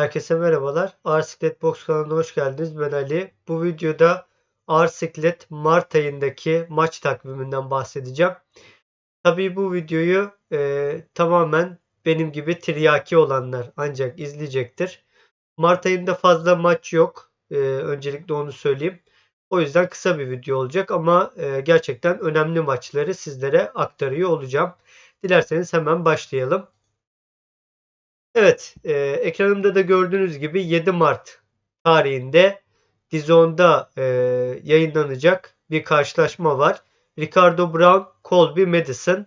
Herkese merhabalar. Ağır Box kanalına hoş geldiniz. Ben Ali. Bu videoda Ağır Mart ayındaki maç takviminden bahsedeceğim. Tabii bu videoyu e, tamamen benim gibi tiryaki olanlar ancak izleyecektir. Mart ayında fazla maç yok. E, öncelikle onu söyleyeyim. O yüzden kısa bir video olacak ama e, gerçekten önemli maçları sizlere aktarıyor olacağım. Dilerseniz hemen başlayalım. Evet, e, ekranımda da gördüğünüz gibi 7 Mart tarihinde Dizon'da e, yayınlanacak bir karşılaşma var. Ricardo Brown, Colby Madison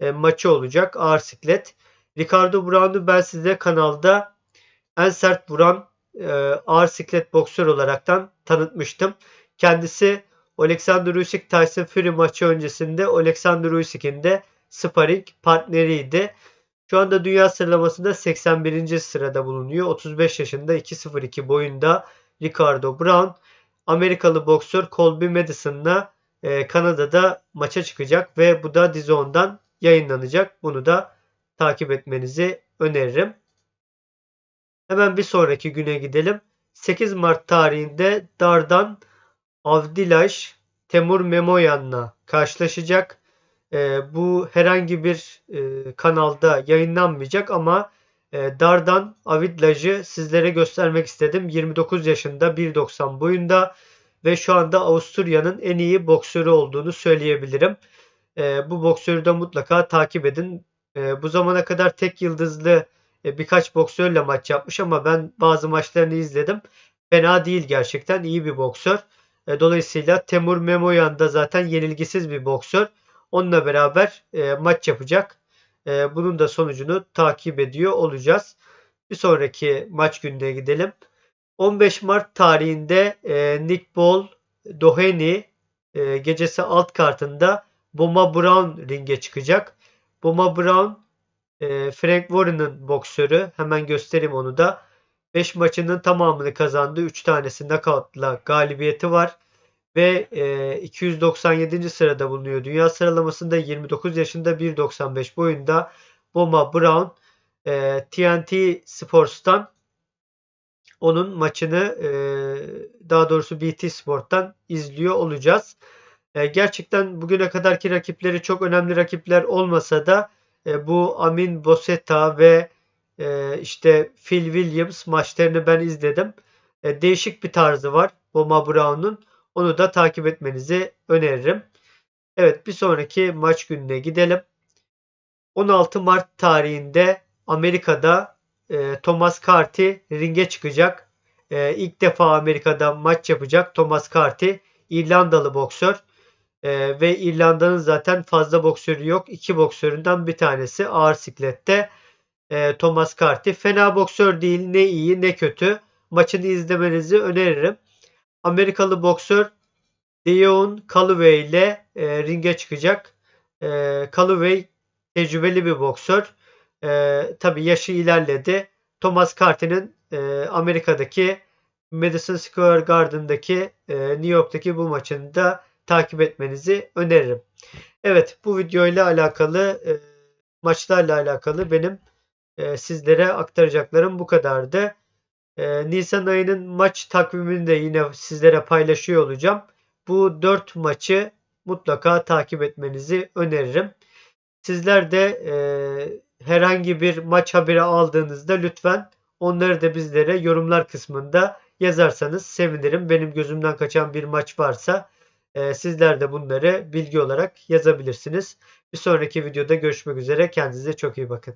e, maçı olacak. Ağır siklet. Ricardo Brown'u ben size kanalda en sert vuran e, ağır siklet boksör olaraktan tanıtmıştım. Kendisi Alexander Usyk Tyson Fury maçı öncesinde Alexander Usyk'in de sparring partneriydi. Şu anda dünya sıralamasında 81. sırada bulunuyor. 35 yaşında 2.02 boyunda Ricardo Brown. Amerikalı boksör Colby Madison'la e, Kanada'da maça çıkacak ve bu da DAZN'dan yayınlanacak. Bunu da takip etmenizi öneririm. Hemen bir sonraki güne gidelim. 8 Mart tarihinde Dardan Avdilaş Temur Memoyan'la karşılaşacak. E, bu herhangi bir e, kanalda yayınlanmayacak ama e, Dardan Avidlaj'ı sizlere göstermek istedim. 29 yaşında 1.90 boyunda ve şu anda Avusturya'nın en iyi boksörü olduğunu söyleyebilirim. E, bu boksörü de mutlaka takip edin. E, bu zamana kadar tek yıldızlı e, birkaç boksörle maç yapmış ama ben bazı maçlarını izledim. Fena değil gerçekten iyi bir boksör. E, dolayısıyla Temur Memoyan da zaten yenilgisiz bir boksör. Onunla beraber e, maç yapacak. E, bunun da sonucunu takip ediyor olacağız. Bir sonraki maç gününe gidelim. 15 Mart tarihinde e, Nick Ball Doheny e, gecesi alt kartında Boma Brown ringe çıkacak. Boma Brown e, Frank Warren'ın boksörü. Hemen göstereyim onu da. 5 maçının tamamını kazandı. 3 tanesi knockout'la galibiyeti var ve e, 297. sırada bulunuyor. Dünya sıralamasında 29 yaşında 1.95 boyunda Boma Brown e, TNT Sports'tan onun maçını e, daha doğrusu BT Sport'tan izliyor olacağız. E, gerçekten bugüne kadarki rakipleri çok önemli rakipler olmasa da e, bu Amin Boseta ve e, işte Phil Williams maçlarını ben izledim. E, değişik bir tarzı var Boma Brown'un. Onu da takip etmenizi öneririm. Evet bir sonraki maç gününe gidelim. 16 Mart tarihinde Amerika'da e, Thomas Carty ringe çıkacak. E, ilk defa Amerika'da maç yapacak Thomas Carty. İrlandalı boksör. E, ve İrlanda'nın zaten fazla boksörü yok. İki boksöründen bir tanesi ağır siklette e, Thomas Carty. Fena boksör değil ne iyi ne kötü. Maçını izlemenizi öneririm. Amerikalı boksör Deon Calloway ile e, ringe çıkacak. E, Calloway tecrübeli bir boksör. E, Tabi yaşı ilerledi. Thomas Carty'nin e, Amerika'daki Madison Square Garden'daki e, New York'taki bu maçını da takip etmenizi öneririm. Evet bu video ile alakalı e, maçlarla alakalı benim e, sizlere aktaracaklarım bu kadardı. E, Nisan ayının maç takvimini de yine sizlere paylaşıyor olacağım. Bu 4 maçı mutlaka takip etmenizi öneririm. Sizler de e, herhangi bir maç haberi aldığınızda lütfen onları da bizlere yorumlar kısmında yazarsanız sevinirim. Benim gözümden kaçan bir maç varsa e, sizler de bunları bilgi olarak yazabilirsiniz. Bir sonraki videoda görüşmek üzere. Kendinize çok iyi bakın.